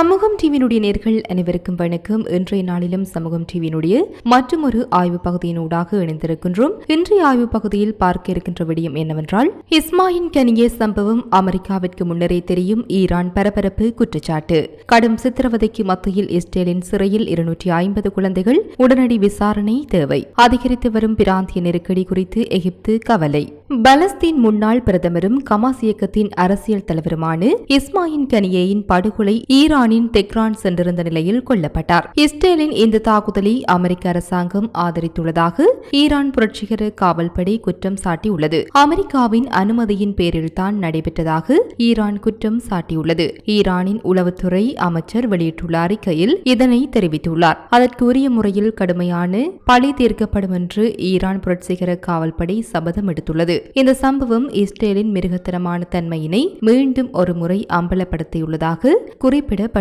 சமூகம் டிவியினுடைய நேர்கள் அனைவருக்கும் வணக்கம். இன்றைய நாளிலும் சமூகம் டிவியினுடைய மற்றொரு ஆய்வு பகுதியினூடாக இணைந்திருக்கின்றோம். இன்றைய ஆய்வு பகுதியில் பார்க்க இருக்கின்ற விடயம் என்னவென்றால் இஸ்மாயின் கனியே சம்பவம் அமெரிக்காவிற்கு முன்னரே தெரியும் ஈரான் பரபரப்பு குற்றச்சாட்டு. கடும் சித்திரவதைக்கு மத்தியில் இஸ்ரேலின் சிறையில் இருநூற்றி ஐம்பது குழந்தைகள் உடனடி விசாரணை தேவை. அதிகரித்து வரும் பிராந்திய நெருக்கடி குறித்து எகிப்து கவலை. பலஸ்தீன் முன்னாள் பிரதமரும் கமாஸ் இயக்கத்தின் அரசியல் தலைவருமான இஸ்மாயின் கனியேயின் படுகொலை ஈரான் ஈரானின் தெக்ரான் சென்றிருந்த நிலையில் கொல்லப்பட்டார். இஸ்ரேலின் இந்த தாக்குதலை அமெரிக்க அரசாங்கம் ஆதரித்துள்ளதாக ஈரான் புரட்சிகர காவல்படை குற்றம் சாட்டியுள்ளது. அமெரிக்காவின் அனுமதியின் பேரில் தான் நடைபெற்றதாக ஈரான் குற்றம் சாட்டியுள்ளது. ஈரானின் உளவுத்துறை அமைச்சர் வெளியிட்டுள்ள அறிக்கையில் இதனை தெரிவித்துள்ளார். அதற்கு உரிய முறையில் கடுமையான பழி தீர்க்கப்படும் என்று ஈரான் புரட்சிகர காவல்படை சபதம் எடுத்துள்ளது. இந்த சம்பவம் இஸ்ரேலின் மிருகத்தனமான தன்மையினை மீண்டும் ஒருமுறை அம்பலப்படுத்தியுள்ளதாக குறிப்பிடப்பட்டுள்ளது.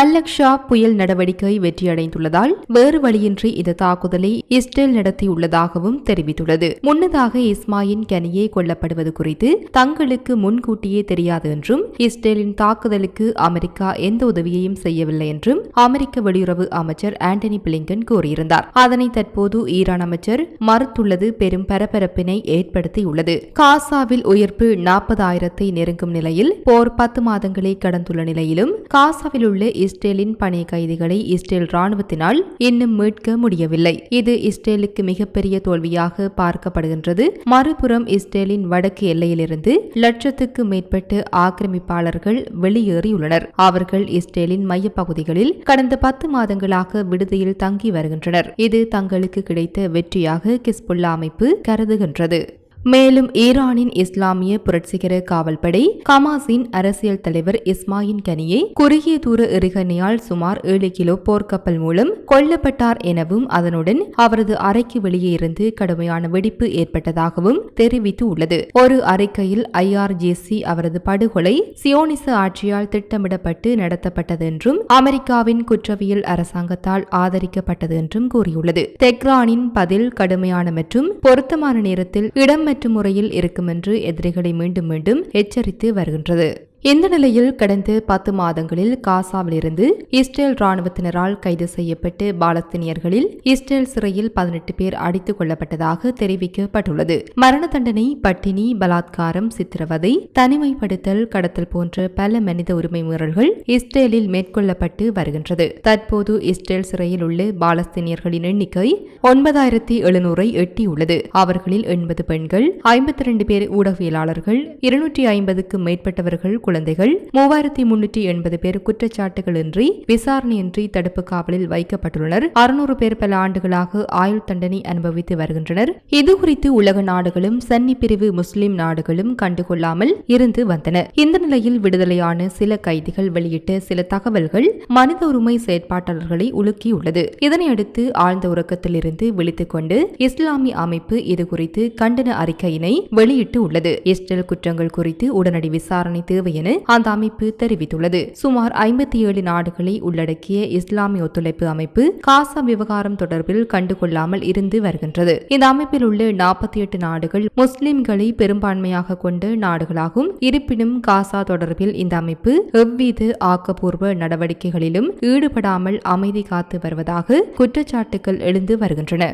அல்லக்ஷா புயல் நடவடிக்கை வெற்றியடைந்துள்ளதால் வேறு வழியின்றி இந்த தாக்குதலை இஸ்ரேல் நடத்தியுள்ளதாகவும் தெரிவித்துள்ளது. முன்னதாக இஸ்மாயின் கனியே கொல்லப்படுவது குறித்து தங்களுக்கு முன்கூட்டியே தெரியாது என்றும் இஸ்ரேலின் தாக்குதலுக்கு அமெரிக்கா எந்த உதவியையும் செய்யவில்லை என்றும் அமெரிக்க வெளியுறவு அமைச்சர் ஆண்டனி பிளிங்கன் கூறியிருந்தார். அதனை தற்போது ஈரான் அமைச்சர் மறுத்துள்ளது பெரும் பரபரப்பினை ஏற்படுத்தியுள்ளது. காசாவில் உயர்ப்பு நாற்பதாயிரத்தை நெருங்கும் நிலையில் போர் பத்து மாதங்களை கடந்துள்ள நிலையிலும் காசா காசாவில் உள்ள இஸ்ரேலின் பணி கைதிகளை இஸ்ரேல் ராணுவத்தினால் இன்னும் மீட்க முடியவில்லை. இது இஸ்ரேலுக்கு மிகப்பெரிய தோல்வியாக பார்க்கப்படுகின்றது. மறுபுறம் இஸ்ரேலின் வடக்கு எல்லையிலிருந்து லட்சத்துக்கு மேற்பட்ட ஆக்கிரமிப்பாளர்கள் வெளியேறியுள்ளனர். அவர்கள் இஸ்ரேலின் மையப்பகுதிகளில் கடந்த பத்து மாதங்களாக விடுதியில் தங்கி வருகின்றனர். இது தங்களுக்கு கிடைத்த வெற்றியாக கிஸ்புல்லா அமைப்பு கருதுகின்றது. மேலும் ஈரானின் இஸ்லாமிய புரட்சிகர காவல்படை கமாஸின் அரசியல் தலைவர் இஸ்மாயின் கனியை குறுகிய தூர எறிகணையால் சுமார் ஏழு கிலோ போர்க்கப்பல் மூலம் கொல்லப்பட்டார் எனவும் அதனுடன் அவரது அறைக்கு வெளியே இருந்து கடுமையான வெடிப்பு ஏற்பட்டதாகவும் தெரிவித்து உள்ளது ஒரு அறிக்கையில் ஐஆர்ஜேசி அவரது படுகொலை சியோனிச ஆட்சியால் திட்டமிடப்பட்டு நடத்தப்பட்டது என்றும் அமெரிக்காவின் குற்றவியல் அரசாங்கத்தால் ஆதரிக்கப்பட்டது என்றும் கூறியுள்ளது. தெக்ரானின் பதில் கடுமையான மற்றும் பொருத்தமான நேரத்தில் இடம் மற்றும் முறையில் இருக்கும் என்று எதிரிகளை மீண்டும் மீண்டும் எச்சரித்து வருகின்றது. இந்த நிலையில் கடந்த பத்து மாதங்களில் காசாவிலிருந்து இஸ்ரேல் ராணுவத்தினரால் கைது செய்யப்பட்டு பாலஸ்தீனியர்களில் இஸ்ரேல் சிறையில் பதினெட்டு பேர் அடித்துக் கொள்ளப்பட்டதாக தெரிவிக்கப்பட்டுள்ளது. மரண தண்டனை பட்டினி பலாத்காரம் சித்திரவதை தனிமைப்படுத்தல் கடத்தல் போன்ற பல மனித உரிமை மீறல்கள் இஸ்ரேலில் மேற்கொள்ளப்பட்டு வருகின்றது. தற்போது இஸ்ரேல் சிறையில் உள்ள பாலஸ்தீனியர்களின் எண்ணிக்கை ஒன்பதாயிரத்தி எழுநூறை எட்டியுள்ளது. அவர்களில் எண்பது பெண்கள் ஐம்பத்தி இரண்டு பேர் ஊடகவியலாளர்கள் இருநூற்றி ஐம்பதுக்கும் மேற்பட்டவர்கள் குழந்தைகள் மூவாயிரத்தி முன்னூற்றி எண்பது பேர் குற்றச்சாட்டுகளின்றி விசாரணையின்றி தடுப்பு காவலில் வைக்கப்பட்டுள்ளனர். அறுநூறு பேர் பல ஆண்டுகளாக ஆயுள் தண்டனை அனுபவித்து வருகின்றனர். இதுகுறித்து உலக நாடுகளும் சன்னி பிரிவு முஸ்லிம் நாடுகளும் கண்டுகொள்ளாமல் இருந்து வந்தன. இந்த நிலையில் விடுதலையான சில கைதிகள் வெளியிட்ட சில தகவல்கள் மனித உரிமை செயற்பாட்டாளர்களை உலுக்கியுள்ளது. இதனையடுத்து ஆழ்ந்த உறக்கத்திலிருந்து விழித்துக் கொண்டு இஸ்லாமிய அமைப்பு இதுகுறித்து கண்டன அறிக்கையினை வெளியிட்டு உள்ளது. இஸ்ரேல் குற்றங்கள் குறித்து உடனடி விசாரணை தேவை என அந்த அமைப்பு தெரிவித்துள்ளது. சுமார் ஐம்பத்தி ஏழு நாடுகளை உள்ளடக்கிய இஸ்லாமிய ஒத்துழைப்பு அமைப்பு காசா விவகாரம் தொடர்பில் கண்டுகொள்ளாமல் இருந்து வருகின்றது. இந்த அமைப்பில் உள்ள நாற்பத்தி எட்டு நாடுகள் முஸ்லிம்களை பெரும்பான்மையாக கொண்ட நாடுகளாகும். இருப்பினும் காசா தொடர்பில் இந்த அமைப்பு எவ்வித ஆக்கப்பூர்வ நடவடிக்கைகளிலும் ஈடுபடாமல் அமைதி காத்து வருவதாக குற்றச்சாட்டுகள் எழுந்து வருகின்றன.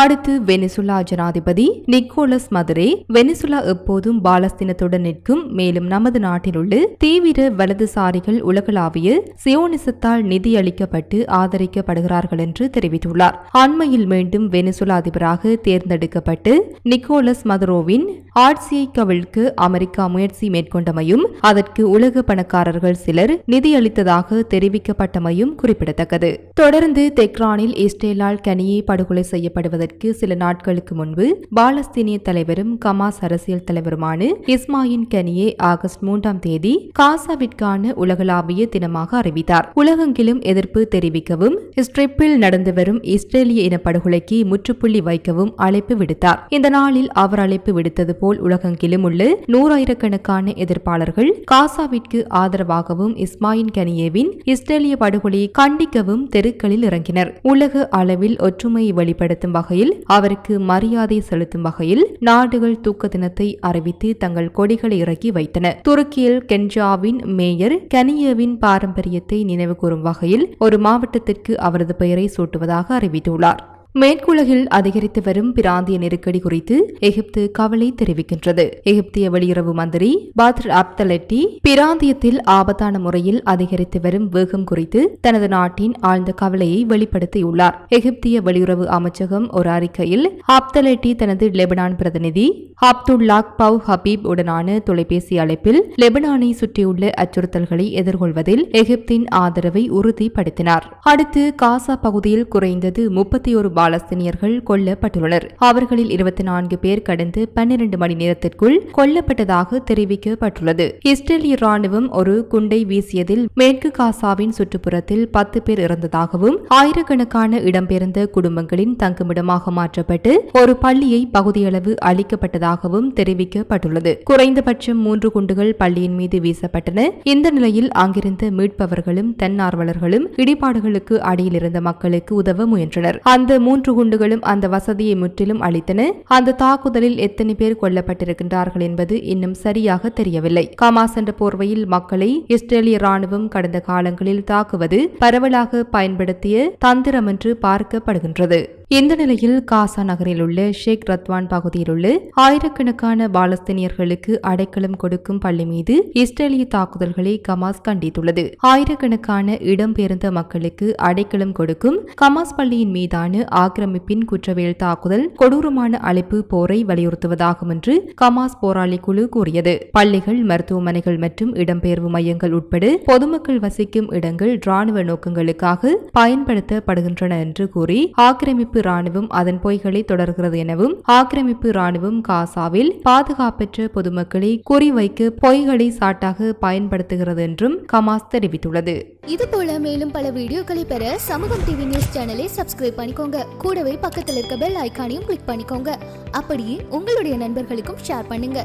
அடுத்து வெனிசுலா ஜனாதிபதி நிக்கோலஸ் மதுரே. வெனிசுலா எப்போதும் பாலஸ்தீனத்துடன் நிற்கும். மேலும் நமது நாட்டில் உள்ள தீவிர வலதுசாரிகள் உலகளாவிய சியோனிசத்தால் நிதியளிக்கப்பட்டு ஆதரிக்கப்படுகிறார்கள் என்று தெரிவித்துள்ளார். அண்மையில் மீண்டும் வெனிசுலா அதிபராக தேர்ந்தெடுக்கப்பட்டு நிக்கோலஸ் மதுரோவின் ஆட்சியை கவிழ்க்க அமெரிக்கா முயற்சி மேற்கொண்டமையும் அதற்கு உலக பணக்காரர்கள் சிலர் நிதியளித்ததாக தெரிவிக்கப்பட்டமையும் குறிப்பிடத்தக்கது. தொடர்ந்து தெக்ரானில் இஸ்ரேலால் கனியை படுகொலை செய்யப்படுவதற்கு சில நாட்களுக்கு முன்பு பாலஸ்தீனிய தலைவரும் கமாஸ் அரசியல் தலைவருமான இஸ்மாயின் கனியே ஆகஸ்ட் மூன்றாம் தேதி காசாவிற்கான உலகளாவிய தினமாக அறிவித்தார். உலகெங்கிலும் எதிர்ப்பு தெரிவிக்கவும் ஸ்ட்ரிப்பில் நடந்து வரும் இஸ்ரேலிய இனப்படுகொலைக்கு முற்றுப்புள்ளி வைக்கவும் அழைப்பு விடுத்தார். இந்த நாளில் அவர் அழைப்பு விடுத்தது போல் உலகெங்கிலும் உள்ள நூறாயிரக்கணக்கான எதிர்ப்பாளர்கள் காசாவிற்கு ஆதரவாகவும் இஸ்மாயின் கனியேவின் இஸ்ரேலிய படுகொலையை கண்டிக்கவும் தெருக்களில் இறங்கினர். உலக அளவில் ஒற்றுமையை வெளிப்படுத்தும் வகையில் அவருக்கு மரியாதை செலுத்தும் வகையில் நாடுகள் தூக்க தினத்தை அறிவித்து தங்கள் கொடிகளை இறக்கி வைத்தன. துருக்கியில் கென்ஜாவின் மேயர் கனியேவின் பாரம்பரியத்தை நினைவுகூரும் வகையில் ஒரு மாவட்டத்திற்கு அவரது பெயரை சூட்டுவதாக அறிவித்துள்ளார். மேற்குலகில் அதிகரித்து வரும் பிராந்திய நெருக்கடி குறித்து எகிப்து கவலை தெரிவிக்கின்றது. எகிப்திய வெளியுறவு மந்திரி பாத்ர் அப்தலெட்டி பிராந்தியத்தில் ஆபத்தான முறையில் அதிகரித்து வரும் வேகம் குறித்து தனது நாட்டின் ஆழ்ந்த கவலையை வெளிப்படுத்தியுள்ளார். எகிப்திய வெளியுறவு அமைச்சகம் ஒரு அறிக்கையில் அப்தலெட்டி தனது லெபனான் பிரதிநிதி அப்துல்லாக் பவ் ஹபீப் உடனான தொலைபேசி அழைப்பில் லெபனானை சுற்றியுள்ள அச்சுறுத்தல்களை எதிர்கொள்வதில் எகிப்தின் ஆதரவை உறுதிப்படுத்தினார். அடுத்து காசா பகுதியில் குறைந்தது முப்பத்தி ஒரு பாலஸ்தீனியர்கள் கொல்லப்பட்டுள்ளனர். அவர்களில் இருபத்தி நான்கு பேர் கடந்து பன்னிரண்டு மணி நேரத்திற்குள் கொல்லப்பட்டதாக தெரிவிக்கப்பட்டுள்ளது. இஸ்ரேலிய ராணுவம் ஒரு குண்டை வீசியதில் மேற்கு காசாவின் சுற்றுப்புறத்தில் பத்து பேர் இறந்ததாகவும் ஆயிரக்கணக்கான இடம்பெயர்ந்த குடும்பங்களின் தங்குமிடமாக மாற்றப்பட்டு ஒரு பள்ளியை பகுதியளவு அளிக்கப்பட்டதாகவும் தெரிவிக்கப்பட்டுள்ளது. குறைந்தபட்சம் மூன்று குண்டுகள் பள்ளியின் மீது வீசப்பட்டன. இந்த நிலையில் அங்கிருந்த மீட்பவர்களும் தன்னார்வலர்களும் இடிபாடுகளுக்கு அடியில் இருந்த மக்களுக்கு உதவ முயன்றனர். அந்த மூன்று மூன்று குண்டுகளும் அந்த வசதியை முற்றிலும் அளித்தன அந்த தாக்குதலில் எத்தனை பேர் கொல்லப்பட்டிருக்கின்றார்கள் என்பது இன்னும் சரியாக தெரியவில்லை. கமாஸ் என்ற போர்வையில் மக்களை இஸ்ரேலிய ராணுவம் கடந்த காலங்களில் தாக்குவது பரவலாக பயன்படுத்திய தந்திரம் என்று பார்க்கப்படுகின்றது. இந்த நிலையில் காசா நகரில் உள்ள ஷேக் ரத்வான் பகுதியில் உள்ள ஆயிரக்கணக்கான பாலஸ்தீனியர்களுக்கு அடைக்கலம் கொடுக்கும் பள்ளி மீது இஸ்ரேலிய தாக்குதல்களை கமாஸ் கண்டித்துள்ளது. ஆயிரக்கணக்கான இடம்பெயர்ந்த மக்களுக்கு அடைக்கலம் கொடுக்கும் கமாஸ் பள்ளியின் மீதான ஆக்கிரமிப்பின் குற்றவியல் தாக்குதல் கொடூரமான அழைப்பு போரை வலியுறுத்துவதாகும் என்று கமாஸ் போராளி குழு கூறியது. பள்ளிகள் மருத்துவமனைகள் மற்றும் இடம்பெயர்வு மையங்கள் உட்பட பொதுமக்கள் வசிக்கும் இடங்கள் ராணுவ நோக்கங்களுக்காக பயன்படுத்தப்படுகின்றன என்று கூறி ஆக்கிரமிப்பு ராணுவம் அதன் பொய்களை தொடர்கிறது எனவும் ஆக்கிரமிப்பு ராணுவம் காசாவில் பாதுகாப்பற்ற பொதுமக்களை குறிவைக்க பொய்களை சாட்டாக பயன்படுத்துகிறது என்றும் கமாஸ் தெரிவித்துள்ளது. இது போல மேலும் பல வீடியோக்களை பெற சமூகம் டிவி நியூஸ் சேனலை சப்ஸ்கிரைப் பண்ணிக்கோங்க. கூடவே பக்கத்தில் இருக்க பெல் ஐகானையும் கிளிக் பண்ணிக்கோங்க. அப்படியே உங்களுடைய நண்பர்களுக்கும் ஷேர் பண்ணுங்க.